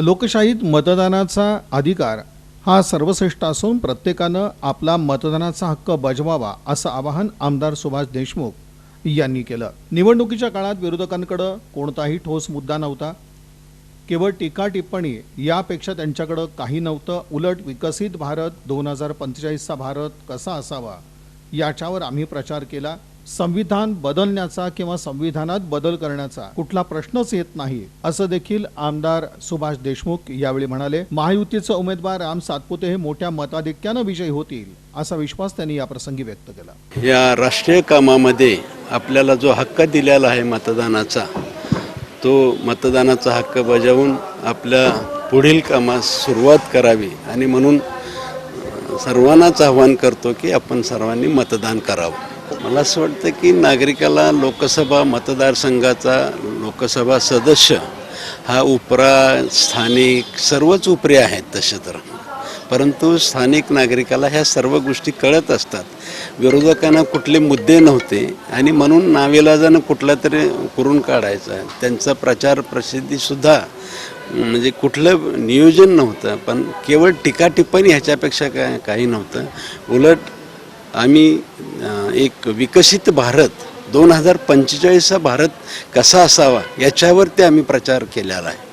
लोकशाहीत मतदानाचा अधिकार हा सर्वश्रेष्ठ असून प्रत्येकानं आपला मतदानाचा हक्क बजवावा असं आवाहन आमदार सुभाष देशमुख यांनी केलं. निवडणुकीच्या काळात विरोधकांकडं कोणताही ठोस मुद्दा नव्हता. केवळ टीका टिप्पणी यापेक्षा त्यांच्याकडं काही नव्हतं. उलट विकसित भारत दोन हजार पंचेचाळीसचा भारत कसा असावा याच्यावर आम्ही प्रचार केला. संविधान बदलण्याचा किंवा संविधानात बदल करण्याचा कुठला प्रश्नच येत नाही असं देखील आमदार सुभाष देशमुख यावेळी म्हणाले. महायुतीचे उमेदवार राम सातपुते हे मोठ्या मताधिक्यानं विजयी होतील असा विश्वास त्यांनी याप्रसंगी व्यक्त केला. या राष्ट्रीय कामामध्ये आपल्याला जो हक्क दिलेला आहे मतदानाचा तो मतदानाचा हक्क बजावून आपल्या पुढील कामास सुरुवात करावी आणि म्हणून सर्वांनाच आव्हान करतो की आपण सर्वांनी मतदान करावं. मला असं वाटतं की नागरिकाला लोकसभा मतदारसंघाचा लोकसभा सदस्य हा उपरा स्थानिक सर्वच उपरे आहेत तसे तर. परंतु स्थानिक नागरिकाला ह्या सर्व गोष्टी कळत असतात. विरोधकांना कुठले मुद्दे नव्हते आणि म्हणून नाविलाजानं कुठला तरी करून काढायचा. त्यांचा प्रचार प्रसिद्धीसुद्धा म्हणजे कुठलं नियोजन नव्हतं पण केवळ टीका टिप्पणी ह्याच्यापेक्षा काय काही नव्हतं. उलट आम्ही एक विकसित भारत दोन हजार पंचेचाळीसचा भारत कसा असावा याच्यावर ते आम्ही प्रचार केलेला आहे.